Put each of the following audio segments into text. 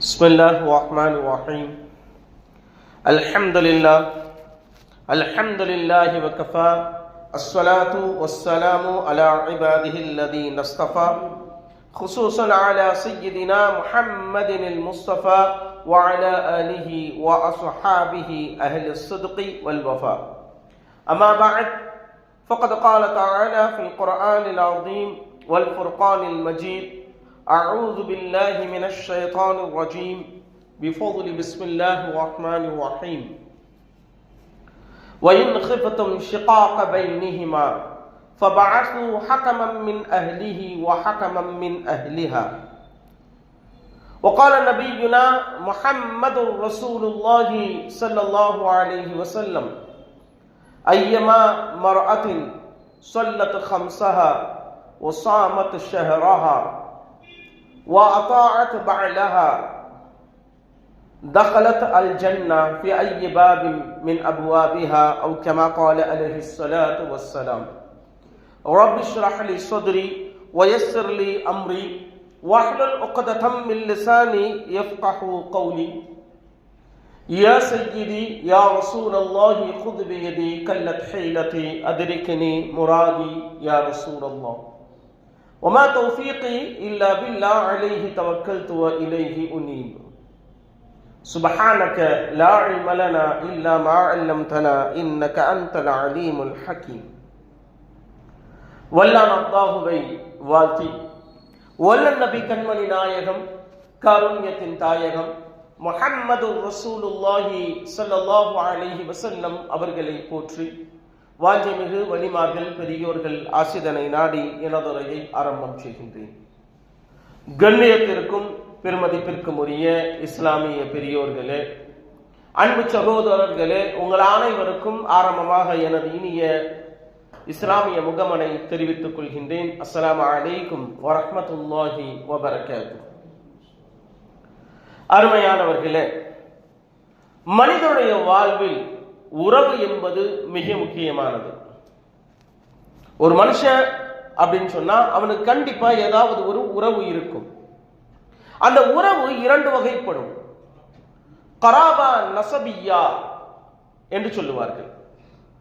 بسم الله الرحمن الرحيم. الحمد لله الحمد لله وكفى. الصلاة والسلام على عباده الذين اصطفى. خصوصا على سيدنا محمد المصطفى وعلى آله وأصحابه أهل الصدق والوفاء. أما بعد فقد قال تعالى في القرآن العظيم والفرقان المجيد أعوذ بالله من الشيطان الرجيم. بفضل بسم الله الرحمن الرحيم. وإن خفتم شقاق بينهما فبعثوا حكما من أهله وحكما من أهلها. وقال نبينا محمد رسول الله صلى الله عليه وسلم أيما مرأة صلت خمسها وصامت شهرها وأطاعت بعلها. دخلت الجنة في أي باب من أبوابها أو كما قال عليه الصلاة والسلام. رب اشرح لي صدري ويسر لي أمري. واحلل عقدة من لساني يفقه قولي. يا سيدي يا رسول الله خذ بيدي كلت حيلتي. أدركني مرادي يا رسول الله. وما توفيقي إلا بالله عليه توكلت وإليه أنيب سبحانك لا علم لنا إلا ما علمتنا إنك أنت العليم الحكيم வல்லான் அல்லாஹுவை வாழ்த்தி வல்லன் நபி கண்மணி நாயகம் காருண்யத்தின் தாயகம் முஹம்மது ரசூலுல்லாஹி ஸல்லல்லாஹு அலைஹி வஸல்லம் அவர்களை போற்றி வாஞ்சமிகு வலிமார்கள் பெரியோர்கள் ஆசிதனை நாடி எனதுரையை ஆரம்பம் செய்கின்றேன். கண்ணியத்திற்கும் பெருமதிப்பிற்கும் உரிய இஸ்லாமிய பெரியோர்களே அன்பு சகோதரர்களே உங்கள் அனைவருக்கும் ஆரம்பமாக எனது இனிய இஸ்லாமிய முகமனை தெரிவித்துக் கொள்கின்றேன். அஸ்லாம் அலைக்கும் வரமத்துல்லாஹி வபரகாத்து அருமையானவர்களே மனிதனுடைய வாழ்வில் உறவு என்பது மிக முக்கியமானது. ஒரு மனுஷன் அப்படின்னு சொன்னா அவனுக்கு கண்டிப்பா ஏதாவது ஒரு உறவு இருக்கும். அந்த உறவு இரண்டு வகைப்படும். கராபா நசபியா என்று சொல்லுவார்கள்.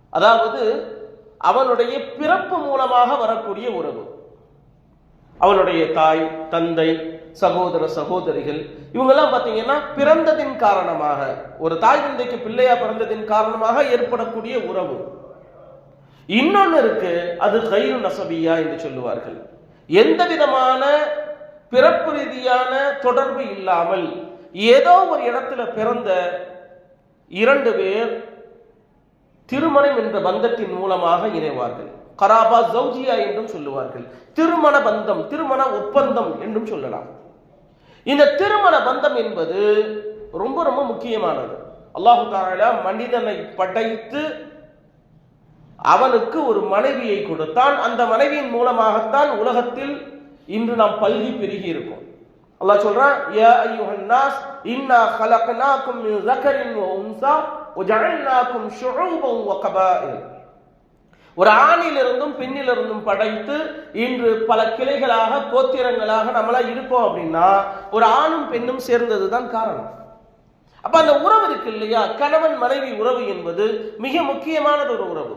அதாவது அவனுடைய பிறப்பு மூலமாக வரக்கூடிய உறவு. அவனுடைய தாய் தந்தை சகோதர சகோதரிகள் இவங்கெல்லாம் பார்த்தீங்கன்னா பிறந்ததின் காரணமாக ஒரு தாய் தந்தைக்கு பிள்ளையா பிறந்ததின் காரணமாக ஏற்படக்கூடிய உறவு. இன்னொன்னு இருக்கு அது கயிறு நசபியா என்று சொல்லுவார்கள். எந்த விதமான பிறப்பு ரீதியான தொடர்பு இல்லாமல் ஏதோ ஒரு இடத்துல பிறந்த இரண்டு பேர் திருமணம் என்ற பந்தத்தின் மூலமாக இணைவார்கள். கராபா ஜௌஜியா என்றும் சொல்லுவார்கள். திருமண பந்தம் திருமண ஒப்பந்தம் என்றும் சொல்லலாம். இந்த திருமண பந்தம் என்பது ரொம்ப ரொம்ப முக்கியமானது அல்லாஹு தாலா மனிதனை படைத்து அவனுக்கு ஒரு மனைவியை கொடுத்தான் அந்த மனைவியின் மூலமாகத்தான் உலகத்தில் இன்று நாம் பல்கி பெருகி இருக்கோம் அல்லாஹ் சொல்றான் யா அய்யுஹன் நாஸ் இன்னா خلقناكم من ذكر وانثى وجعلناكم شعوبا وقبائل ஒரு ஆணிலிருந்தும் பெண்ணிலிருந்தும் படைத்து இன்று பல கிளைகளாக கோத்திரங்களாக நம்மளா இருக்கோம் அப்படின்னா ஒரு ஆணும் பெண்ணும் சேர்ந்ததுதான் காரணம். அப்ப அந்த உறவு இருக்கு இல்லையா? கணவன் மனைவி உறவு என்பது மிக முக்கியமானது ஒரு உறவு.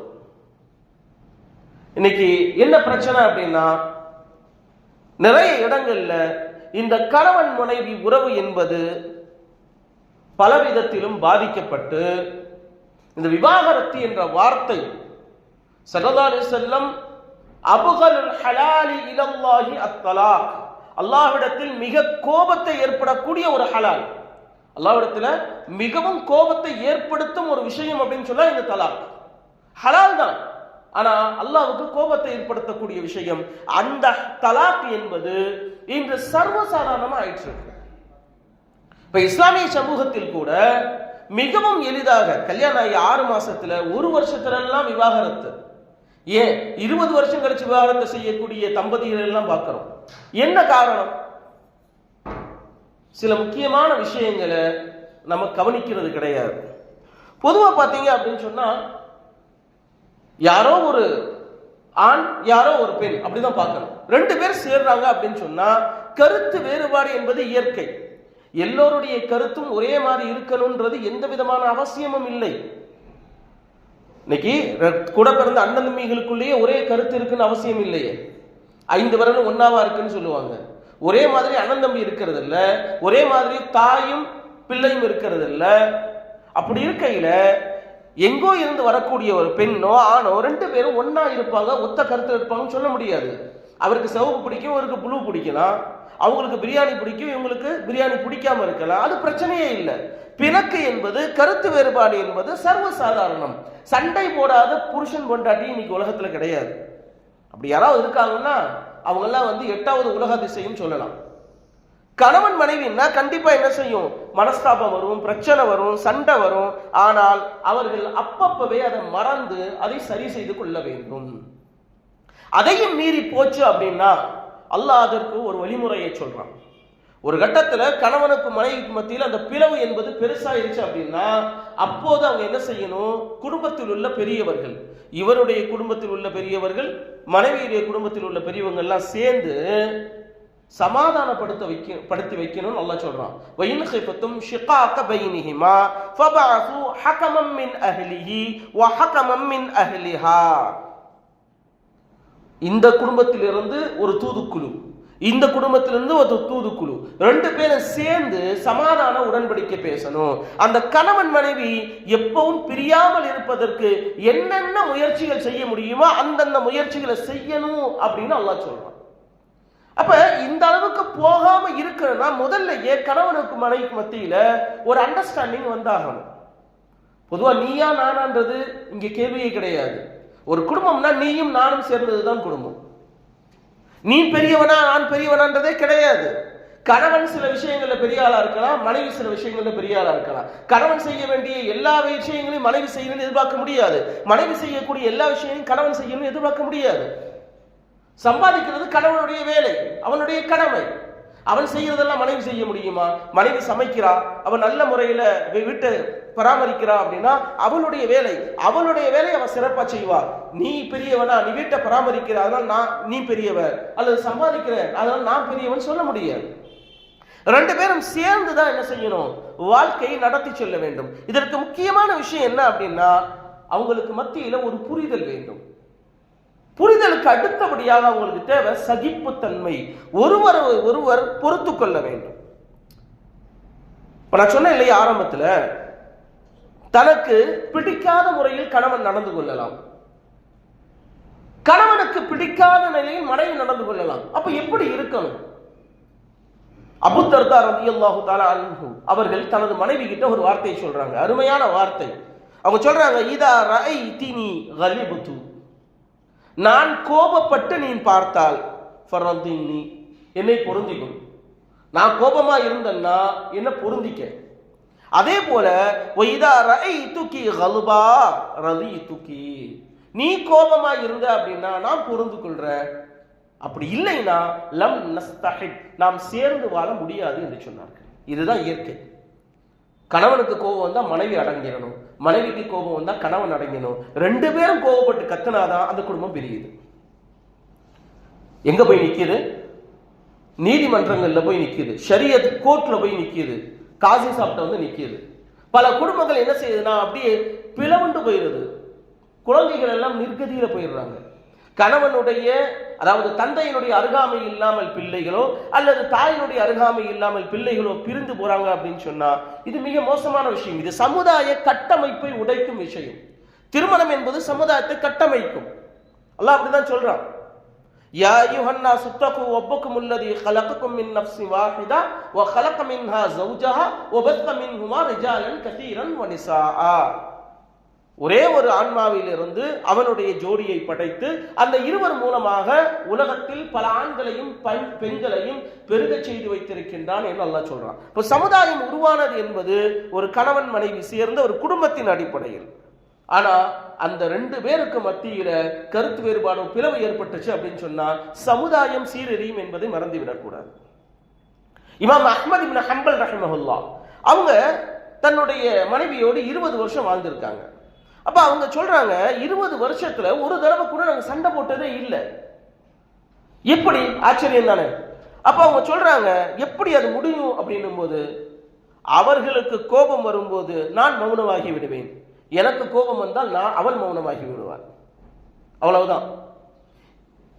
இன்னைக்கு என்ன பிரச்சனை அப்படின்னா நிறைய இடங்கள்ல இந்த கணவன் மனைவி உறவு என்பது பலவிதத்திலும் பாதிக்கப்பட்டு இந்த விவாகரத்து என்ற வார்த்தை சல்லல்லாஹு செல்லம் அபுகல் ஹலாலி இலல்லாஹி அத்தலாக். அல்லாஹ்விடத்தில் மிக கோபத்தை ஏற்படக்கூடிய ஒரு ஹலால். அல்லாஹ்விடத்தில் மிகவும் கோபத்தை ஏற்படுத்தும் ஒரு விஷயம் அப்படின்னு சொன்னா இந்த தலாக். ஹலால் தான். ஆனா அல்லாவுக்கு கோபத்தை ஏற்படுத்தக்கூடிய விஷயம் அந்த தலாக் என்பது இன்று சர்வசாதாரணமா ஆயிற்று. இப்ப இஸ்லாமிய சமூகத்தில் கூட மிகவும் எளிதாக கல்யாணம் ஆகி ஆறு மாசத்துல ஒரு வருஷத்துல எல்லாம் விவாகரத்து. ஏன் இருபது வருஷம் கழிச்சு விவாகரத்தை செய்யக்கூடிய தம்பதிகள் எல்லாம் பார்க்கிறோம். என்ன காரணம்? சில முக்கியமான விஷயங்களை நம்ம கவனிக்கிறது கிடையாது. பொதுவா பார்த்தீங்க அப்படின்னு சொன்னா யாரோ ஒரு ஆண் யாரோ ஒரு பெண் அப்படிதான் பார்க்கணும். ரெண்டு பேர் சேர்றாங்க அப்படின்னு சொன்னா கருத்து வேறுபாடு என்பது இயற்கை. எல்லோருடைய கருத்தும் ஒரே மாதிரி இருக்கணும்ன்றது எந்த விதமான அவசியமும் இல்லை. இன்னைக்கு கூட பிறந்த அண்ணன் தம்பிகளுக்குள்ளேயே ஒரே கருத்து இருக்குன்னு அவசியம் இல்லையே. ஐந்து விரலும் ஒன்னாவா இருக்குன்னு சொல்லுவாங்க. ஒரே மாதிரி அண்ணன் தம்பி இருக்கிறது இல்ல ஒரே மாதிரி தாயும் பிள்ளையும் இருக்கிறது இல்ல அப்படி இருக்கையில எங்கோ இருந்து வரக்கூடிய ஒரு பெண்ணோ ஆணோ ரெண்டு பேரும் ஒன்னா இருப்பாங்க ஒத்த கருத்தில் இருப்பாங்கன்னு சொல்ல முடியாது. அவருக்கு சிவப்பு பிடிக்கும் அவருக்கு புழு பிடிக்கலாம். அவங்களுக்கு பிரியாணி பிடிக்கும் இவங்களுக்கு பிரியாணி பிடிக்காம இருக்கலாம். அது பிரச்சனையே இல்லை. பிணக்கு என்பது கருத்து வேறுபாடு என்பது சர்வசாதாரணம். சண்டை போடாத புருஷன் பொண்டாட்டி இன்னைக்கு உலகத்துல கிடையாது. அப்படி யாராவது இருக்காங்கன்னா அவங்கெல்லாம் வந்து எட்டாவது உலக அதிசயம் சொல்லலாம். கணவன் மனைவின்னா கண்டிப்பா என்ன செய்யும்? மனஸ்தாபம் வரும் பிரச்சனை வரும் சண்டை வரும். ஆனால் அவர்கள் அப்பப்பவே அதை மறந்து அதை சரி செய்து கொள்ள வேண்டும். அதையும் மீறி போச்சு அப்படின்னா அல்லாஹ் அதற்கு ஒரு வழிமுறையை சொல்றான். ஒரு கட்டத்தில் கணவனுக்கு மனைவிக்கு மத்தியில் அந்த பிளவு என்பது பெருசாயிருச்சு அப்படின்னா அப்போது அவங்க என்ன செய்யணும்? குடும்பத்தில் உள்ள பெரியவர்கள் இவருடைய குடும்பத்தில் உள்ள பெரியவர்கள் மனைவியுடைய குடும்பத்தில் உள்ள பெரியவங்கள்லாம் சேர்ந்து சமாதானப்படுத்த வைக்க படுத்தி வைக்கணும்னு நல்லா சொல்றான். வயின் ஹிஃபத்தும் ஷிகாக பைனிஹிமா ஃபபஅஸு ஹகமம் மின் அஹ்லிஹி வ ஹகமம் மின் அஹ்லிஹா. இந்த குடும்பத்திலிருந்து ஒரு தூதுக்குழு இந்த குடும்பத்திலிருந்து ஒரு தூதுக்குழு. ரெண்டு பேரும் சேர்ந்து சமாதான உடன்படிக்கை பேசணும். அந்த கணவன் மனைவி எப்பவும் பிரியாமல் இருப்பதற்கு என்னென்ன முயற்சிகள் செய்ய முடியுமோ அந்தந்த முயற்சிகளை செய்யணும் அப்படின்னு அல்லா சொல்றான். அப்ப இந்த அளவுக்கு போகாம இருக்கணும்னா முதல்லயே கணவனுக்கு மனைவிக்கு மத்தியில ஒரு அண்டர்ஸ்டாண்டிங் வந்தாகணும். பொதுவா நீயா நானான்றது இங்க கேள்வியே கிடையாது. ஒரு குடும்பம்னா நீயும் நானும் சேர்ந்ததுதான் குடும்பம். நீ பெரியவனா நான் பெரியவனான்றதே கிடையாது. கணவன் சில விஷயங்கள்ல பெரிய ஆளா இருக்கலாம் மனைவி சில விஷயங்கள்ல பெரிய ஆளா இருக்கலாம். கணவன் செய்ய வேண்டிய எல்லா விஷயங்களையும் மனைவி செய்யணும்னு எதிர்பார்க்க முடியாது. மனைவி செய்யக்கூடிய எல்லா விஷயங்களையும் கணவன் செய்யணும்னு எதிர்பார்க்க முடியாது. சம்பாதிக்கிறது கணவனுடைய வேலை அவனுடைய கடமை. அவன் செய்யறதெல்லாம் மனைவி செய்ய முடியுமா? மனைவி சமைக்கிறா அவன் நல்ல முறையில வீட்டை பராமரிக்கிறா அப்படின்னா அவளுடைய வேலை. அவளுடைய வேலையை அவன் சிறப்பா செய்வாள் நீ பெரியவனா நீ வீட்டை பராமரிக்கிற அதனால நான் நீ பெரியவன் அல்லது சம்பாதிக்கிற அதனால நான் பெரியவன் சொல்ல முடியாது. ரெண்டு பேரும் சேர்ந்து தான் என்ன செய்யணும்? வாழ்க்கையை நடத்தி செல்ல வேண்டும். இதற்கு முக்கியமான விஷயம் என்ன அப்படின்னா அவங்களுக்கு மத்தியில ஒரு புரிதல் வேண்டும். புரிதலுக்கு அடுத்தபடியாக அவங்களுக்கு தேவை சகிப்புத்தன்மை. ஒருவர் ஒருவர் பொறுத்து கொள்ள வேண்டும். இப்ப நான் சொன்னேன் இல்லையா ஆரம்பத்துல? தனக்கு பிடிக்காத முறையில் கணவன் நடந்து கொள்ளலாம். கணவனுக்கு பிடிக்காத நிலையில் மனைவி நடந்து கொள்ளலாம். அப்ப எப்படி இருக்கணும்? அபுத்தர்தா ரதியல்லாஹு அல்லாஹு அவர்கள் தனது மனைவி கிட்ட ஒரு வார்த்தையை சொல்றாங்க. அருமையான வார்த்தை. அவங்க சொல்றாங்க இதா ரஐதினி கலிபுத்து நான் கோபப்பட்டு நீ பார்த்தால் ஃபரதின்னி என்னை பொருந்திக்கும் நான் கோபமா இருந்தேன்னா என்ன பொருந்திக்க? அதே போல ஒய்தா ரை துக்கி கலுபா ரதி துக்கி நீ கோபமா இருந்த அப்படின்னா நான் புரிந்து கொள்றேன். அப்படி இல்லைன்னா லம் நஸ்தஹித் நாம் சேர்ந்து வாழ முடியாது என்று சொன்னார்கள். இதுதான் இயற்கை. கணவனுக்கு கோபம் வந்தா மனைவி அடங்கிடணும். மனைவிக்கு கோபம் வந்தா கணவன் அடங்கிடணும். ரெண்டு பேரும் கோபப்பட்டு கத்துனாதான் அந்த குடும்பம் பிரியுது. எங்க போய் நிற்கிது நீதிமன்றங்கள்ல போய் நிற்கிது ஷரியத் கோர்ட்ல போய் நிற்கிது காசி சாப்பிட்ட வந்து நிற்கிது பல குடும்பங்கள் என்ன செய்யுதுன்னா அப்படியே பிளவுண்டு போயிடுது. குழந்தைகள் எல்லாம் நிற்கதியில் போயிடுறாங்க. கணவனுடைய அதாவது தந்தையினுடைய அருகாமை இல்லாமல் பிள்ளைகளோ அல்லது தாயினுடைய அருகாமை இல்லாமல் பிள்ளைகளோ பிரிந்து போறாங்க அப்படின்னு சொன்னா இது மிக மோசமான விஷயம். இது சமுதாய கட்டமைப்பை உடைக்கும் விஷயம். திருமணம் என்பது சமுதாயத்தை கட்டமைக்கும். அல்லாஹ் அப்படிதான் சொல்றான். யா யுஹன்னா சுத்தகு ஒப்புக்கும் உள்ளது கலக்குக்கும் மின் நப்சி வாஹிதா ஒ கலக்க மின்ஹா ஜவுஜஹா ஒபத்த மின்ஹுமா கதீரன் வனிசா ஒரே ஒரு ஆன்மாவிலிருந்து அவனுடைய ஜோடியை படைத்து அந்த இருவர் மூலமாக உலகத்தில் பல ஆண்களையும் பெண்களையும் பெருக செய்து வைத்திருக்கின்றான் என்று நல்லா சொல்றான். இப்போ சமுதாயம் உருவானது என்பது ஒரு கணவன் மனைவி சேர்ந்த ஒரு குடும்பத்தின் அடிப்படையில். ஆனா அந்த ரெண்டு பேருக்கு மத்தியில கருத்து வேறுபாடும் பிளவு ஏற்பட்டுச்சு அப்படின்னு சொன்னா சமுதாயம் சீரழியும் என்பதை மறந்துவிடக்கூடாது. இமாம் அஹ்மத் இப்னு ஹம்பல் ரஹமஹுல்லா அவங்க தன்னுடைய மனைவியோடு இருபது வருஷம் வாழ்ந்திருக்காங்க. அப்ப அவங்க சொல்றாங்க இருபது வருஷத்துல ஒரு தடவை கூட நாங்க சண்டை போட்டதே இல்லை. எப்படி? ஆச்சரியம் தானே? அப்ப அவங்க சொல்றாங்க எப்படி அது முடியும் அப்படின்னும் போது அவர்களுக்கு கோபம் வரும்போது நான் மௌனமாகி விடுவேன். எனக்கு கோபம் வந்தால் நான் அவள் மௌனமாகி விடுவான். அவ்வளவுதான்.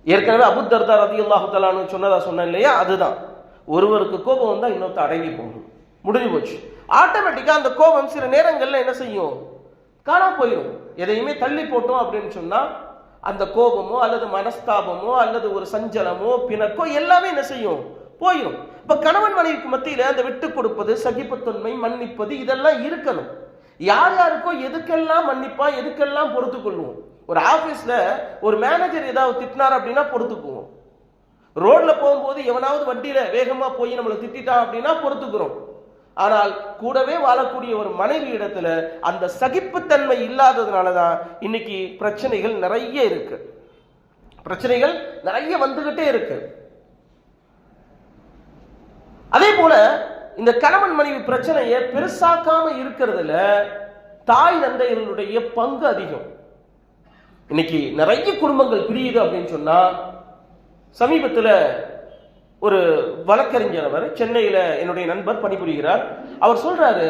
ஏற்கனவே அபுத்தர்தா ரதி அல்லாஹு சொன்னதா சொன்னேன் இல்லையா? அதுதான். ஒருவருக்கு கோபம் வந்தால் இன்னொருத்த அடங்கி போகும் முடிஞ்சு போச்சு. ஆட்டோமேட்டிக்கா அந்த கோபம் சில நேரங்களில் என்ன செய்யும்? காணா போயிடும் எதையுமே தள்ளி போட்டோம் அப்படின்னு சொன்னா அந்த கோபமோ அல்லது மனஸ்தாபமோ அல்லது ஒரு சஞ்சலமோ பிணக்கோ எல்லாமே என்ன செய்யும்? போயிடும் இப்ப கணவன் மனைவிக்கு மத்தியில அந்த விட்டு கொடுப்பது சகிப்புத்தன்மை மன்னிப்பது இதெல்லாம் இருக்கணும். யார் யாருக்கோ எதுக்கெல்லாம் மன்னிப்பா எதுக்கெல்லாம் பொறுத்து கொள்வோம் ஒரு ஆபீஸ்ல ஒரு மேனேஜர் ஏதாவது திட்டினார் அப்படின்னா பொறுத்துக்குவோம். ரோட்ல போகும்போது எவனாவது வண்டியில வேகமா போய் நம்மளை திட்டான் அப்படின்னா பொறுத்துக்கிறோம். ஆனால் கூடவே வாழக்கூடிய ஒரு மனைவி இடத்துல அந்த சகிப்புத்தன்மை இல்லாததுனால தான் இன்னைக்கு பிரச்சனைகள் நிறைய இருக்கு. பிரச்சனைகள் நிறைய வந்துகிட்டே இருக்கு. அதே போல இந்த கணவன் மனைவி பிரச்சனையை பெருசாக்காம இருக்கிறதுல தாய் தந்தைகளுடைய பங்கு அதிகம். இன்னைக்கு நிறைய குடும்பங்கள் பிரியுது அப்படின்னு சொன்னா சமீபத்துல ஒரு வழக்கறிஞர் அவர் சென்னையில என்னுடைய நண்பர் பணிபுரிகிறார். அவர் சொல்றாரு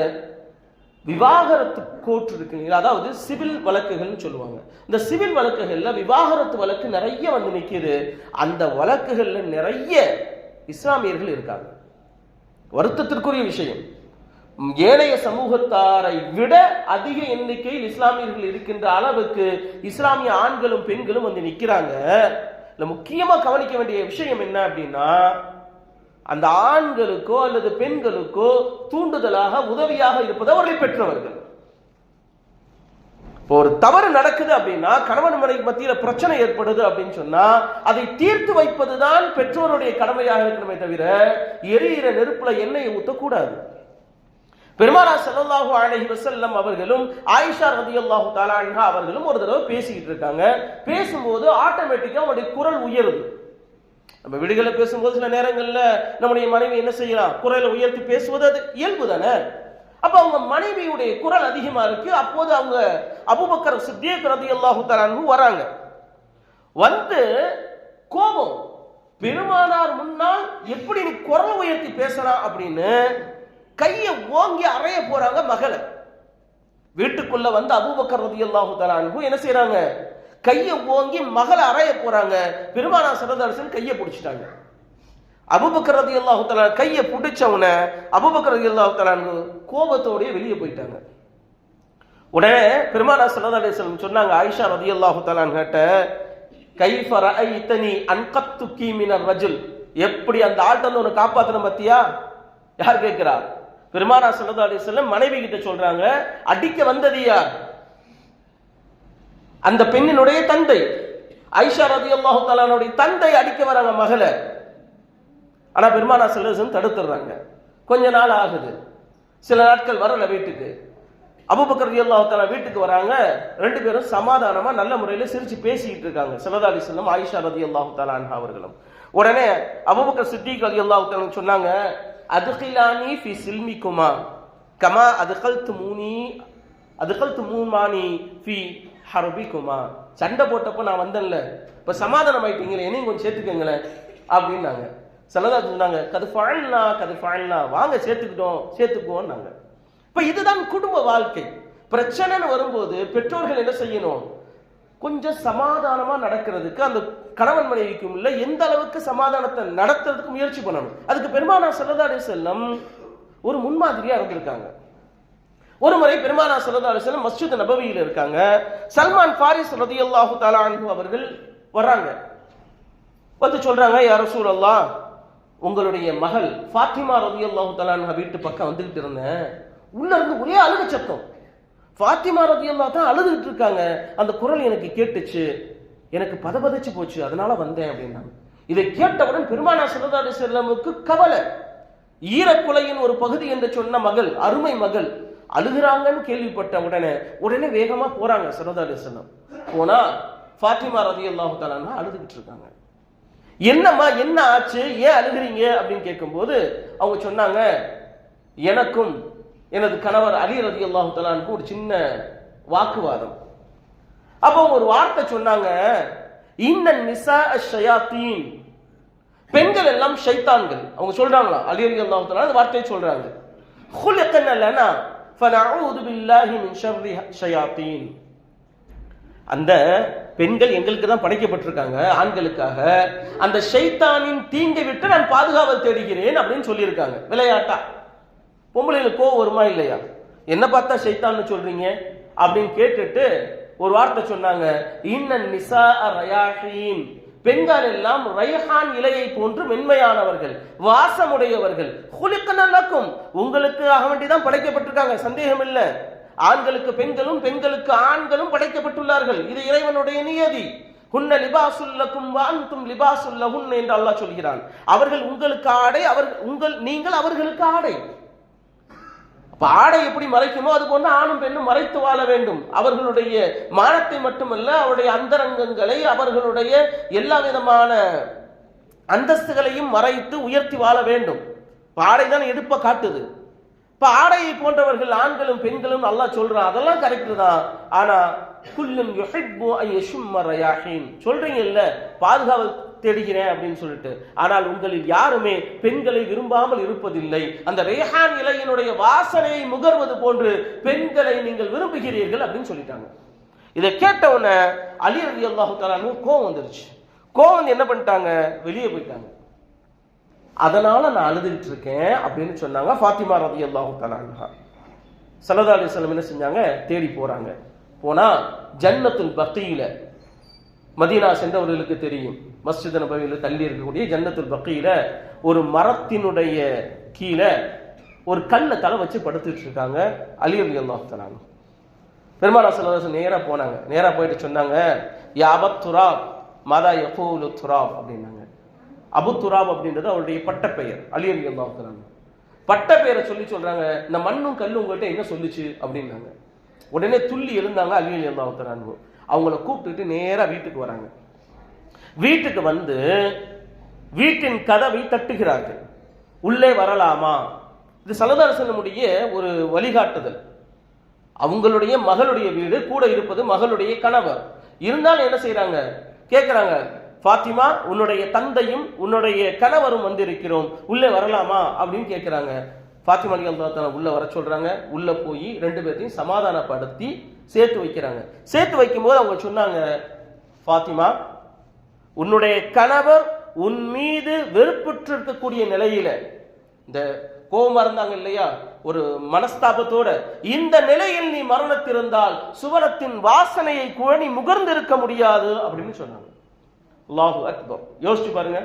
விவாகரத்து கோர்ட் இருக்கு அதாவது சிவில் வழக்குகள்னு சொல்லுவாங்க. இந்த சிவில் வழக்குகள்ல விவாகரத்து வழக்கு நிறைய வந்து நிற்கிது அந்த வழக்குகள்ல நிறைய இஸ்லாமியர்கள் இருக்காங்க. வருத்தத்திற்குரிய விஷயம். ஏனைய சமூகத்தாரை விட அதிக எண்ணிக்கையில் இஸ்லாமியர்கள் இருக்கின்ற அளவுக்கு இஸ்லாமிய ஆண்களும் பெண்களும் வந்து நிற்கிறாங்க இல்ல முக்கியமா கவனிக்க வேண்டிய விஷயம் என்ன அப்படின்னா அந்த ஆண்களுக்கோ அல்லது பெண்களுக்கோ தூண்டுதலாக உதவியாக இருப்பது அவர்களை பெற்றவர்கள். இப்போ ஒரு தவறு நடக்குது அப்படின்னா கணவன் மனைவி மத்தியில் பிரச்சனை ஏற்படுது அப்படின்னு சொன்னா அதை தீர்த்து வைப்பதுதான் பெற்றோருடைய கடமையாக இருக்கணுமே தவிர எரியிற நெருப்புல எண்ணெயை ஊத்தக்கூடாது. பெருமானா செல்லல்லாஹு அழகி வசல்லம் அவர்களும் ஆயிஷா ரலியல்லாஹு தஆலா அன்ஹா அவர்களும் ஒரு தடவை பேசிக்கிட்டு இருக்காங்க. பேசும்போது ஆட்டோமேட்டிக்காக அவனுடைய குரல் உயருது. நம்ம வீடுகளில் பேசும்போது சில நேரங்களில் நம்முடைய மனைவி என்ன செய்யலாம் குரலை உயர்த்தி பேசுவது அது இயல்பு தானே? அப்ப அவங்க மனைவியுடைய குரல் அதிகமா இருக்கு. அப்போது அவங்க அபுபக்கர் சித்தியக் ரதி அல்லாஹு அன்ஹு வராங்க. வந்து கோபம். பெருமானார் முன்னால் எப்படி நீ குரல் உயர்த்தி பேசலாம் அப்படின்னு கையை ஓங்கி அறைய போறாங்க மகளை. வீட்டுக்குள்ள வந்து அபுபக்கர் ரதி அல்லாஹு தரானுக்கும் என்ன செய்யறாங்க கையை ஓங்கி மகளை அறைய போறாங்க. பெருமானார் சரதாரசன் கையை பிடிச்சிட்டாங்க. அபுபக்ரதி ரலியல்லாஹு தஆலா கையை பிடிச்சவன அபூபக்கர் ரலியல்லாஹு தஆலா கோபத்தோடய கோபத்தோடயே வெளியே போயிட்டாங்க. உடனே பெருமானா சல்லா அலைஹி வஸல்லம் சொன்னாங்க ஆயிஷா ரலியல்லாஹு தஆலா அன்ஹட்ட கைஃப ரஅய்தனி அன்கத்து கீமினர் ரஜுல். எப்படி அந்த ஆள்கிட்ட வந்து உன்னை காப்பாத்தன பத்தியா? யார் கேட்கிறா? பெருமானா சல்லா அலைஹி மனைவி கிட்ட சொல்றாங்க அடிக்க வந்தது யார்? அந்த பெண்ணினுடைய தந்தை ஐஷா ரலியல்லாஹு தஆலாவுடைய தந்தை அடிக்க வராங்க மகளை. ஆனால் பெருமானா செல்லசன் தடுத்துடுறாங்க கொஞ்ச நாள் ஆகுது. சில நாட்கள் வரல வீட்டுக்கு. அபுபக்கர் ரலியல்லாஹு வீட்டுக்கு வராங்க. ரெண்டு பேரும் சமாதானமாக நல்ல முறையில் சிரித்து பேசிக்கிட்டு இருக்காங்க. சல்லல்லாஹு செல்லும் வஸல்லம் ஆயிஷா ரலியல்லாஹு தஆலா அன்ஹா அவர்களும். உடனே அபுபக்கர் சித்திக் ரலியல்லாஹு தஆலா சொன்னாங்க அதுகிலானி ஃபி சில்மிக்குமா கமா அதுகல்து மூனி அதுகல்து மூமானி ஃபி ஹரபிக்குமா சண்டை போட்டப்போ நான் வந்தேன்ல. இப்போ சமாதானம் ஆயிட்டீங்களே என்னையும் கொஞ்சம் சேர்த்துக்கங்களேன் அப்படின்னாங்க. சிலதாக சொன்னாங்க. கது ஃபழன்னா கது ஃபழன்னா வாங்க சேர்த்துக்கிட்டோம் சேர்த்துக்குவோம்னாங்க. இப்போ இதுதான் குடும்ப வாழ்க்கை. பிரச்சனைன்னு வரும்போது பெற்றோர்கள் என்ன செய்யணும்? கொஞ்சம் சமாதானமாக நடக்கிறதுக்கு அந்த கணவன் மனைவிக்கும் இல்லை எந்த அளவுக்கு சமாதானத்தை நடத்துறதுக்கு முயற்சி பண்ணணும். அதுக்கு பெருமானா சல்லதாடி செல்லம் ஒரு முன்மாதிரியாக இருந்திருக்காங்க. ஒரு முறை பெருமானா சல்லா செல்லம் மஸ்ஜித் நபவியில் இருக்காங்க. சல்மான் ஃபாரிஸ் ரதியல்லாஹு தாலா அன்பு அவர்கள் வர்றாங்க. வந்து சொல்றாங்க யா சூழல்லாம் உங்களுடைய மகள் ஃபாத்திமா ரவி அல்லாஹு தலான் வீட்டு பக்கம் வந்துகிட்டு இருந்தேன். உள்ள இருந்து ஒரே அழுக சத்தம். ஃபாத்திமா ரதியல்லாஹு தான் அழுதுகிட்டு இருக்காங்க. அந்த குரல் எனக்கு கேட்டுச்சு. எனக்கு பதபதச்சு போச்சு. அதனால வந்தேன் அப்படின்னாங்க. இதை கேட்டவுடன் பெருமானா சிறதாடி செல்லமுக்கு கவலை. ஈரக்குலையின் ஒரு பகுதி என்று சொன்ன மகள் அருமை மகள் அழுகிறாங்கன்னு கேள்விப்பட்ட உடனே உடனே வேகமா போறாங்க சல்லா செல்லம் போனா ஃபாத்திமா ரதியல்லாஹு தஆலா அழுதுகிட்டு இருக்காங்க. என்னம்மா என்ன ஆச்சு? ஏன் அழுகிறீங்க? அப்படின்னு கேட்கும்போது அவங்க சொன்னாங்க எனக்கும் எனது கணவர் அலி ரதி அல்லாஹு தலானுக்கு ஒரு சின்ன வாக்குவாதம். அப்போ ஒரு வார்த்தை சொன்னாங்க இன்னன் நிசா ஷயாத்தீன். பெண்கள் எல்லாம் ஷைத்தான்கள். அவங்க சொல்றாங்களா? அலி அலி அல்லாஹு தலா அந்த வார்த்தையை சொல்றாங்க. ஹுலக்கன் லனா ஃபனஅூது பில்லாஹி மின் ஷர்ரி ஷயாத்தீன். அந்த பெண்கள் எங்களுக்கு தான் படைக்கப்பட்டிருக்காங்க ஆண்களுக்காக. அந்த ஷைத்தானின் தீங்கை விட்டு நான் பாதுகாவல் தேடுகிறேன் அப்படின்னு சொல்லியிருக்காங்க. விளையாட்டா? பொம்பளைகளுக்கு கோவம் வருமா இல்லையா? என்ன பார்த்தா ஷைத்தான்னு சொல்றீங்க? அப்படின்னு கேட்டுட்டு ஒரு வார்த்தை சொன்னாங்க. இன்னன் நிசா ரயாஹீன். பெண்கள் எல்லாம் ரைஹான் இலையை போன்று மென்மையானவர்கள் வாசமுடையவர்கள். குளிக்கனக்கும் உங்களுக்காக வேண்டிதான் படைக்கப்பட்டிருக்காங்க. சந்தேகம் இல்லை ஆண்களுக்கு பெண்களும் பெண்களுக்கு ஆண்களும் படைக்கப்பட்டுள்ளார்கள். இது இறைவனுடைய நியதி. ஹுன்ன லிபாசுல்லக்கும் வான்தும் லிபாசுல்ல ஹுன் என்று அல்லாஹ் சொல்கிறான். அவர்கள் உங்களுக்கு ஆடை அவர் உங்கள் நீங்கள் அவர்களுக்கு ஆடை. அப்ப ஆடை எப்படி மறைக்குமோ அது போன்று ஆணும் பெண்ணும் மறைத்து வாழ வேண்டும். அவர்களுடைய மானத்தை மட்டுமல்ல அவருடைய அந்தரங்கங்களை அவர்களுடைய எல்லா விதமான அந்தஸ்துகளையும் மறைத்து உயர்த்தி வாழ வேண்டும். ஆடை தான் எடுப்ப காட்டுது. இப்ப ஆடையை போன்றவர்கள் ஆண்களும் பெண்களும் நல்லா சொல்றான் அதெல்லாம் கரெக்ட் தான். ஆனா குல்லும் யுஹிப்பு அன் சொல்றீங்க இல்ல பாதுகாவல் தேடுகிறேன் அப்படின்னு சொல்லிட்டு. ஆனால் உங்களில் யாருமே பெண்களை விரும்பாமல் இருப்பதில்லை. அந்த ரேஹான் இலையினுடைய வாசனையை முகர்வது போன்று பெண்களை நீங்கள் விரும்புகிறீர்கள் அப்படின்னு சொல்லிட்டாங்க. இதை கேட்ட உடனே அலி ரதி அல்லாஹு கோவம் வந்துருச்சு. கோவம் வந்து என்ன பண்ணிட்டாங்க? வெளியே போயிட்டாங்க. அதனால நான் அழுதுகிட்டு இருக்கேன் அப்படின்னு சொன்னாங்க ஃபாத்திமா ரதி அல்லாஹு தலான்ஹா சல்லா அலிஸ்லாம் என்ன செஞ்சாங்க? தேடி போறாங்க. போனா ஜன்னத்துல் பக்தியில மதீனா சென்றவர்களுக்கு தெரியும். மஸ்ஜித் நபவியில் தள்ளி இருக்கக்கூடிய ஜன்னத்துல் பக்தியில ஒரு மரத்தினுடைய கீழே ஒரு கல்லை தலை வச்சு படுத்துட்டு இருக்காங்க அலி அலி அல்லாஹு தலாங்க பெருமானா சல்லாசன் நேராக போனாங்க. நேராக போயிட்டு சொன்னாங்க யாபத் துராப் மாதா எஃபோலு துராப் அப்படின்னாங்க. அபு துராப் அப்படின்றது அவருடைய பட்டப்பெயர் அலி அலி அல்லாஹ் பட்டப்பெயரை சொல்லி சொல்றாங்க. இந்த மண்ணும் கல்லும் உங்கள்கிட்ட என்ன சொல்லுச்சு? அப்படின்னாங்க. உடனே துள்ளி இருந்தாங்க அலி அலி அல்லாஹ் அவங்கள கூப்பிட்டுட்டு நேராக வீட்டுக்கு வராங்க. வீட்டுக்கு வந்து வீட்டின் கதவை தட்டுகிறார்கள். உள்ளே வரலாமா? இது சலதாரசனமுடைய ஒரு வழிகாட்டுதல். அவங்களுடைய மகளுடைய வீடு கூட இருப்பது மகளுடைய கணவர். இருந்தாலும் என்ன செய்யறாங்க கேட்கிறாங்க ஃபாத்திமா உன்னுடைய தந்தையும் உன்னுடைய கணவரும் வந்திருக்கிறோம். உள்ளே வரலாமா? அப்படின்னு கேட்குறாங்க. ஃபாத்திமா அலி அல்லா உள்ளே வர சொல்கிறாங்க உள்ளே போய் ரெண்டு பேர்த்தையும் சமாதானப்படுத்தி சேர்த்து வைக்கிறாங்க. சேர்த்து வைக்கும்போது அவங்க சொன்னாங்க ஃபாத்திமா உன்னுடைய கணவர் உன் மீது வெறுப்புற்று இருக்கக்கூடிய நிலையில இந்த கோபமா இருந்தாங்க இல்லையா? ஒரு மனஸ்தாபத்தோட இந்த நிலையில் நீ மரணத்திருந்தால் சுவனத்தின் வாசனையை குழனி முகர்ந்திருக்க முகர்ந்து இருக்க முடியாது அப்படின்னு சொன்னாங்க. அல்லாஹு அக்பர். யோசிச்சு பாருங்க.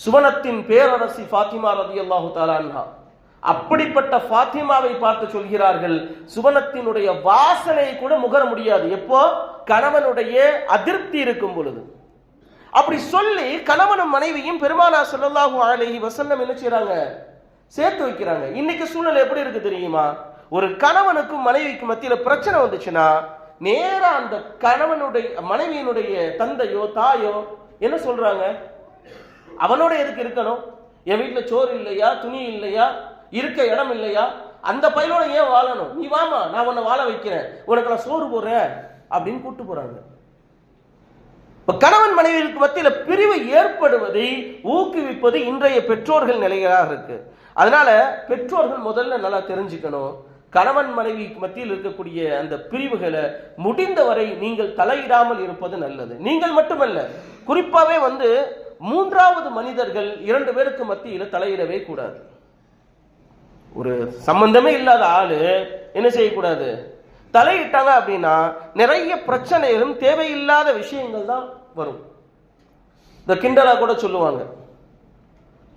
சுவனத்தின் பேரரசி ஃபாத்திமா ரதி அல்லாஹு தாலான்ஹா அப்படிப்பட்ட ஃபாத்திமாவை பார்த்து சொல்கிறார்கள் சுவனத்தினுடைய வாசனையை கூட முகர முடியாது. எப்போ? கணவனுடைய அதிருப்தி இருக்கும் பொழுது. அப்படி சொல்லி கணவனும் மனைவியும் பெருமானா ஸல்லல்லாஹு அழகி வஸல்லம் என்ன செய்யறாங்க சேர்த்து வைக்கிறாங்க. இன்னைக்கு சூழ்நிலை எப்படி இருக்கு தெரியுமா? ஒரு கணவனுக்கும் மனைவிக்கும் மத்தியில் பிரச்சனை வந்துச்சுன்னா நேரா அந்த கணவனுடைய மனைவியினுடைய தந்தையோ தாயோ என்ன சொல்றாங்க? அவனோட எதுக்கு இருக்கணும்? என் வீட்டுல சோறு இல்லையா? துணி இல்லையா? இருக்க இடம் இல்லையா? அந்த பையனோட ஏன் வாழணும்? நீ வாமா நான் உன்னை வாழ வைக்கிறேன். உனக்கு நான் சோறு போடுறேன் அப்படின்னு கூட்டு போறாங்க. இப்ப கணவன் மனைவிக்கு மத்தியில பிரிவு ஏற்படுவதை ஊக்குவிப்பது இன்றைய பெற்றோர்கள் நிலைகளாக இருக்கு. அதனால பெற்றோர்கள் முதல்ல நல்லா தெரிஞ்சுக்கணும். கணவன் மனைவிக்கு மத்தியில் இருக்கக்கூடிய அந்த பிரிவுகளை முடிந்தவரை நீங்கள் தலையிடாமல் இருப்பது நல்லது. நீங்கள் மட்டுமல்ல குறிப்பாகவே வந்து மூன்றாவது மனிதர்கள் இரண்டு பேருக்கு மத்தியில் தலையிடவே கூடாது. ஒரு சம்பந்தமே இல்லாத ஆளு என்ன செய்யக்கூடாது? தலையிட்டாங்க அப்படின்னா நிறைய பிரச்சனைகளும் தேவையில்லாத விஷயங்கள் தான் வரும். இந்த கிண்டலா கூட சொல்லுவாங்க.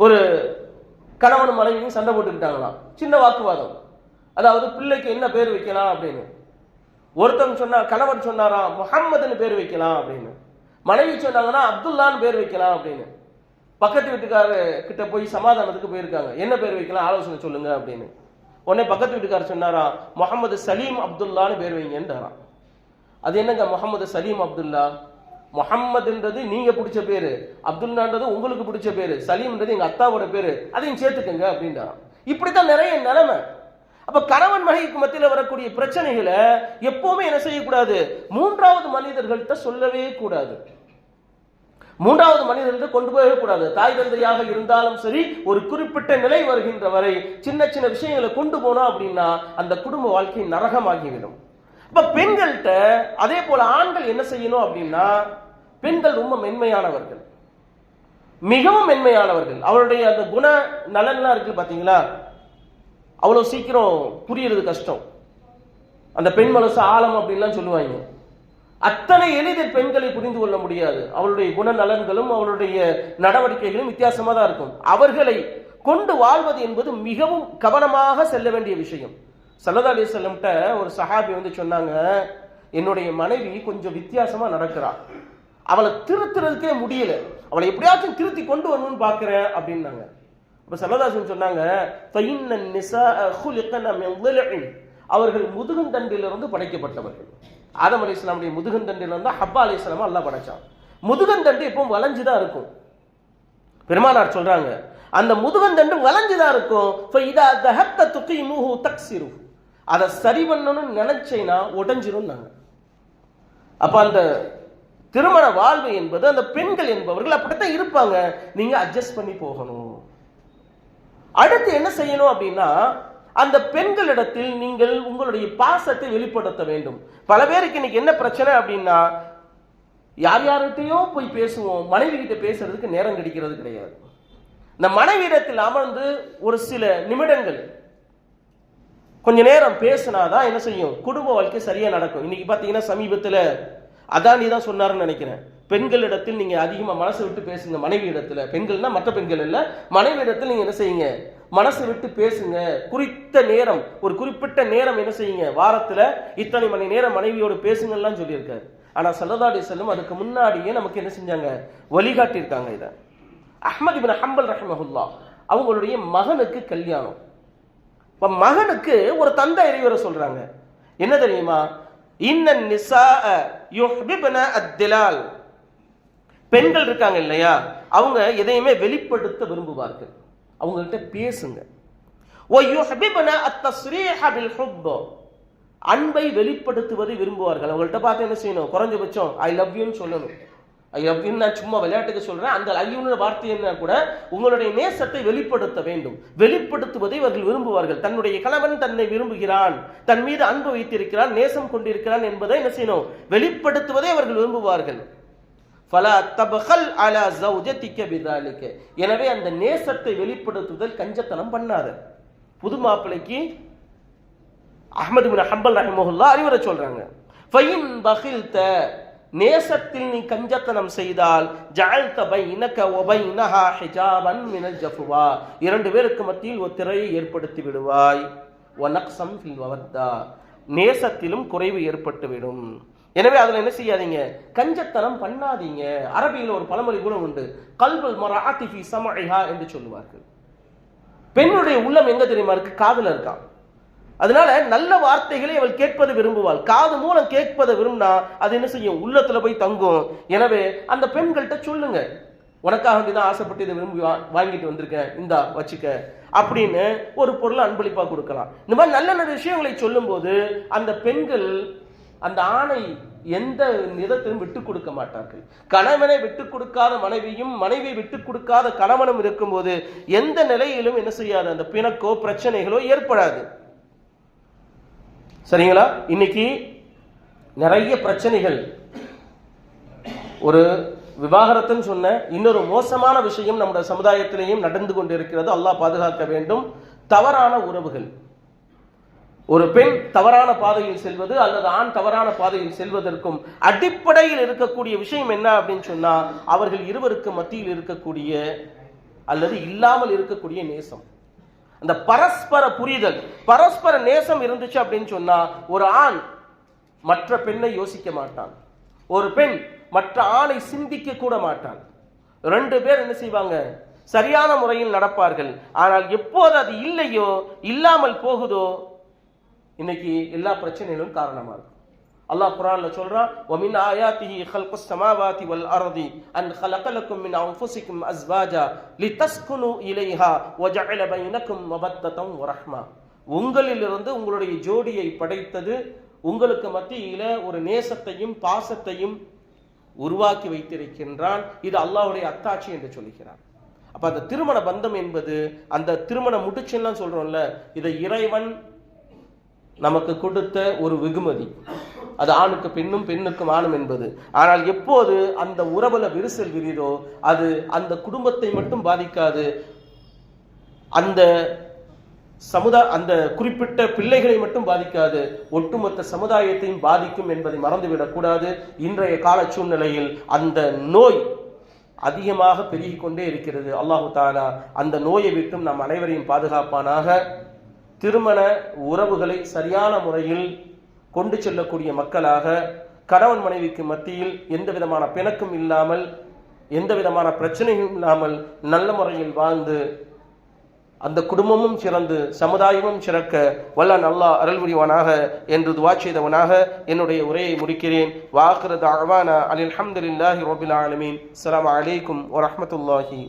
ஒரு கணவன் மனைவியும் சண்டை போட்டுக்கிட்டாங்களாம். சின்ன வாக்குவாதம். அதாவது பிள்ளைக்கு என்ன பேர் வைக்கலாம் அப்படின்னு. ஒருத்தவங்க சொன்னா கணவன் சொன்னாராம் முகம்மதுன்னு பேர் வைக்கலாம் அப்படின்னு. மனைவி சொன்னாங்கன்னா அப்துல்லான்னு பேர் வைக்கலாம் அப்படின்னு. பக்கத்து வீட்டுக்காரர் கிட்ட போய் சமாதானத்துக்கு போயிருக்காங்க. என்ன பேர் வைக்கலாம்? ஆலோசனை சொல்லுங்க அப்படின்னு. உடனே பக்கத்து வீட்டுக்காரர் சொன்னாராம் முகமது சலீம் அப்துல்லான்னு பேர் வைங்கன்றாராம். அது என்னங்க முகமது சலீம் அப்துல்லா? முஹம்மதுன்றது நீங்க பிடிச்ச பேரு. அப்துல்லான்றது உங்களுக்கு பிடிச்ச பேரு. சலீம்ன்றது எங்க அத்தாவோட பேரு. அதையும் சேர்த்துக்கங்க அப்படின்றாராம். இப்படித்தான் நிறைய நிலைமை. அப்ப கணவன் மனைவிக்கு மத்தியில் வரக்கூடிய பிரச்சனைகளை எப்பவுமே என்ன செய்யக்கூடாது? மூன்றாவது மனிதர்கள்ட்ட சொல்லவே கூடாது. மூன்றாவது மனிதர்கள் கொண்டு போகவே கூடாது. தாய் தந்தையாக இருந்தாலும் சரி ஒரு குறிப்பிட்ட நிலை வருகின்ற வரை சின்ன சின்ன விஷயங்களை கொண்டு போனோம் அப்படின்னா அந்த குடும்ப வாழ்க்கை நரகமாகிவிடும். இப்ப பெண்கள்கிட்ட அதே போல ஆண்கள் என்ன செய்யணும் அப்படின்னா பெண்கள் ரொம்ப மென்மையானவர்கள். மிகவும் மென்மையானவர்கள். அவருடைய அந்த குண நலன்லாம் இருக்கு பாத்தீங்களா? அவ்வளவு சீக்கிரம் புரியறது கஷ்டம். அந்த பெண் மனசு ஆழம் அப்படின்லாம் சொல்லுவாங்க. அத்தனை எளிதில் பெண்களை புரிந்து கொள்ள முடியாது. அவளுடைய குணநலன்களும் அவளுடைய நடவடிக்கைகளும் வித்தியாசமா தான் இருக்கும். அவர்களை கொண்டு வாழ்வது என்பது மிகவும் கவனமாக செல்ல வேண்டிய விஷயம். சல்லதா அலி செல்லம்கிட்ட ஒரு சஹாபி வந்து சொன்னாங்க என்னுடைய மனைவி கொஞ்சம் வித்தியாசமா நடக்கிறாள் அவளை திருத்துறதுக்கே முடியல. அவளை எப்படியாச்சும் திருத்தி கொண்டு வரணும்னு பார்க்குறேன் அப்படின்னாங்க. இப்போ சல்லதாசன் சொன்னாங்க அவர்கள் முதுகன் தண்டிலிருந்து படைக்கப்பட்டவர்கள். ஆதம் அலி இஸ்லாமுடைய முதுகந்தண்டிலிருந்து ஹப்பா அலி இஸ்லாமா அல்லா படைச்சான். முதுகந்தண்டு இப்போ வளைஞ்சு தான் இருக்கும். பெருமானார் சொல்றாங்க அந்த முதுகந்தண்டு வளைஞ்சு வளைஞ்சுதான் இருக்கும். இப்போ இதா தஹத்த துக்கி மூஹு தக்சிரு அதை சரி பண்ணணும்னு நினைச்சேன்னா உடஞ்சிரும் நாங்கள் அப்போ அந்த திருமண வாழ்வு என்பது அந்த பெண்கள் என்பவர்கள் அப்படித்தான் இருப்பாங்க. நீங்கள் அட்ஜஸ்ட் பண்ணி போகணும். அடுத்து என்ன செய்யணும் அப்படின்னா அந்த பெண்களிடத்தில் நீங்கள் உங்களுடைய பாசத்தை வெளிப்படுத்த வேண்டும். பல பேருக்கு இன்னைக்கு என்ன பிரச்சனை அப்படின்னா யார் யார்கிட்டயோ போய் பேசுவோம் மனைவி கிட்ட பேசுறதுக்கு நேரம் கிடைக்கிறது கிடையாது. இந்த மனைவியிடத்தில் அமர்ந்து ஒரு சில நிமிடங்கள் கொஞ்ச நேரம் பேசினாதான் என்ன செய்யும்? குடும்ப வாழ்க்கை சரியா நடக்கும். இன்னைக்கு பாத்தீங்கன்னா சமீபத்துல அதானி தான் சொன்னாருன்னு நினைக்கிறேன். பெண்களிடத்தில் நீங்க அதிகமா மனசு விட்டு பேசுங்க மனைவி இடத்துல பெண்கள்னா மற்ற பெண்கள் இல்ல. மனைவி இடத்தில் நீங்க என்ன செய்யுங்க? மனசு விட்டு பேசுங்க. குறித்த நேரம் ஒரு குறிப்பிட்ட நேரம் என்ன செய்யுங்க? வாரத்துல இத்தனை மணி நேரம் மனைவியோடு பேசுங்கலாம் சொல்லியிருக்காரு. ஆனா சல்லதாடி செல்லும் அதுக்கு முன்னாடியே நமக்கு என்ன செஞ்சாங்க? வழிகாட்டியிருக்காங்க இதை. அஹ்மத் இப்னு ஹம்பல் ரஹமஹுல்லா அவங்களுடைய மகனுக்கு கல்யாணம். இப்போ மகனுக்கு ஒரு தந்தை அறிவுரை சொல்றாங்க. என்ன தெரியுமா? இன்ன நிசா யுஹ்பிபன அத்திலால். பெண்கள் இருக்காங்க இல்லையா? அவங்க எதையுமே வெளிப்படுத்த விரும்புவார்கள். அவங்கள்ட்ட பேசுங்க. பில் அன்பை வெளிப்படுத்துவதை விரும்புவார்கள். அவங்கள்ட்ட பார்த்து என்ன செய்யணும்? குறைஞ்சபட்சம் ஐ லவ் யூன்னு சொல்லணும். ஐ லவ் யூன்னு நான் சும்மா விளையாட்டுக்கு சொல்றேன். அந்த ஐயூன்னு வார்த்தை என்ன கூட உங்களுடைய நேசத்தை வெளிப்படுத்த வேண்டும். வெளிப்படுத்துவதை இவர்கள் விரும்புவார்கள். தன்னுடைய கணவன் தன்னை விரும்புகிறான். தன் மீது அன்பு வைத்திருக்கிறான் நேசம் கொண்டிருக்கிறான் என்பதை என்ன செய்யணும்? வெளிப்படுத்துவதை அவர்கள் விரும்புவார்கள். ஃபலா தபஹல் அலா ஜௌஜதிக பிதாலிக எனவே அந்த நேசத்தை வெளிப்படுத்துதல் கஞ்சத்தனம் பண்ணாத. புது மாப்பிளைக்கு அஹமது பின் ஹம்பல் ரஹிமஹுல்லா அறிவுரை சொல்றாங்க. ஃபைன் பகில்த நேசத்தில் நீ கஞ்சத்தனம் செய்தால் ஜஅல்த பைனக வ பைனஹா ஹிஜாபன் மினல் ஜஃபுவா. இரண்டு பேருக்கு மத்தியில் ஒரு திரையை ஏற்படுத்தி விடுவாய். வ நக்ஸம் ஃபில் வவத்தா. நேசத்திலும் குறைவு ஏற்பட்டுவிடும். எனவே அதில் என்ன செய்யாதீங்க? கஞ்சத்தனம் பண்ணாதீங்க. அரபியில் ஒரு பழமொழி கூட உண்டு. கல்வல் மராத்திஃபி ஃபி என்று சொல்லுவார்கள். பெண்ணுடைய உள்ளம் எங்க தெரியுமா இருக்கு? காதில் இருக்கான் அதனால நல்ல வார்த்தைகளை அவள் கேட்பது விரும்புவாள். காது மூலம் கேட்பதை விரும்பினா அது என்ன செய்யும்? உள்ளத்துல போய் தங்கும். எனவே அந்த பெண்கள்கிட்ட சொல்லுங்க. உனக்காக வேண்டி தான் ஆசைப்பட்டு இதை விரும்பி வா- வாங்கிட்டு வந்திருக்கேன். இந்தா வச்சுக்க. அப்படின்னு ஒரு பொருளை அன்பளிப்பா கொடுக்கலாம். இந்த மாதிரி நல்ல நல்ல விஷயங்களை சொல்லும்போது அந்த பெண்கள் அந்த ஆணை எந்த விதத்திலும் விட்டு கொடுக்க மாட்டார்கள். கணவனை விட்டு கொடுக்காத மனைவியும் மனைவி விட்டு கொடுக்காத கணவனும் இருக்கும்போது எந்த நிலையிலும் என்ன செய்யாது? அந்த பிணக்கோ பிரச்சனைகளோ ஏற்படாது. சரிங்களா? இன்னைக்கு நிறைய பிரச்சனைகள். ஒரு விவாகரத்துன்னு சொன்ன இன்னொரு மோசமான விஷயம் நம்முடைய சமுதாயத்திலேயும் நடந்து கொண்டிருக்கிறது. அல்லாஹ் பாதுகாக்க வேண்டும். தவறான உறவுகள். ஒரு பெண் தவறான பாதையில் செல்வது அல்லது ஆண் தவறான பாதையில் செல்வதற்கும் அடிப்படையில் இருக்கக்கூடிய விஷயம் என்ன அப்படின்னு சொன்னா அவர்கள் இருவருக்கு மத்தியில் இருக்கக்கூடிய அல்லது இல்லாமல் இருக்கக்கூடிய நேசம். அந்த பரஸ்பர புரிதல் பரஸ்பர நேசம் இருந்துச்சு அப்படின்னு சொன்னா ஒரு ஆண் மற்ற பெண்ணை யோசிக்க மாட்டான். ஒரு பெண் மற்ற ஆணை சிந்திக்க கூட மாட்டான். ரெண்டு பேர் என்ன செய்வாங்க? சரியான முறையில் நடப்பார்கள். ஆனால் எப்போது அது இல்லையோ இல்லாமல் போகுதோ இன்னைக்கு எல்லா பிரச்சனைகளும் காரணமா இருக்கும் அல்லாஹ் குர்ஆன்ல சொல்றான் وَمِنْ آيَاتِهِ خَلْقُ السَّمَاوَاتِ وَالْأَرْضِ أَنْ خَلَقَ لَكُم مِّنْ أَنفُسِكُمْ أَزْوَاجًا لِتَسْكُنُوا إِلَيْهَا وَجَعَلَ بَيْنَكُم مَّوَدَّةً وَرَحْمَةً உங்களிலிருந்து உங்களுடைய ஜோடியை படைத்தது உங்களுக்கு மத்தியில ஒரு நேசத்தையும் பாசத்தையும் உருவாக்கி வைத்திருக்கின்றான் இது அல்லாஹ்வுடைய அத்தாட்சி என்று சொல்லுகிறான் அப்ப அந்த திருமண பந்தம் என்பது அந்த திருமண முடிச்சுலாம் சொல்றோம்ல இதை இறைவன் நமக்கு கொடுத்த ஒரு வெகுமதி. அது ஆணுக்கு பெண்ணும் பெண்ணுக்கும் ஆணும் என்பது. ஆனால் எப்போது அந்த உறவுல விரிசல் விரிதோ அது அந்த குடும்பத்தை மட்டும் பாதிக்காது. அந்த சமுதா அந்த குறிப்பிட்ட பிள்ளைகளை மட்டும் பாதிக்காது. ஒட்டுமொத்த சமுதாயத்தையும் பாதிக்கும் என்பதை மறந்துவிடக்கூடாது இன்றைய கால சூழ்நிலையில் அந்த நோய் அதிகமாக பெருகிக் கொண்டே இருக்கிறது. அல்லாஹு தாலா அந்த நோயை விட்டும் நம் அனைவரையும் பாதுகாப்பானாக. திருமண உறவுகளை சரியான முறையில் கொண்டு செல்லக்கூடிய மக்களாக கணவன் மனைவிக்கு மத்தியில் எந்த விதமான பிணக்கும் இல்லாமல் எந்த விதமான பிரச்சனையும் இல்லாமல் நல்ல முறையில் வாழ்ந்து அந்த குடும்பமும் சிறந்து சமுதாயமும் சிறக்க வல்ல நல்லா அருள் புரிவானாக என்று துவா செய்தவனாக என்னுடைய உரையை முடிக்கிறேன். வாக்குறது அழ்வானா அலில் அஹமதுல்லாஹி ரோபில் ஆலமீன். அஸ்ஸலாமு அலைக்கும் வரமத்துல்லாஹி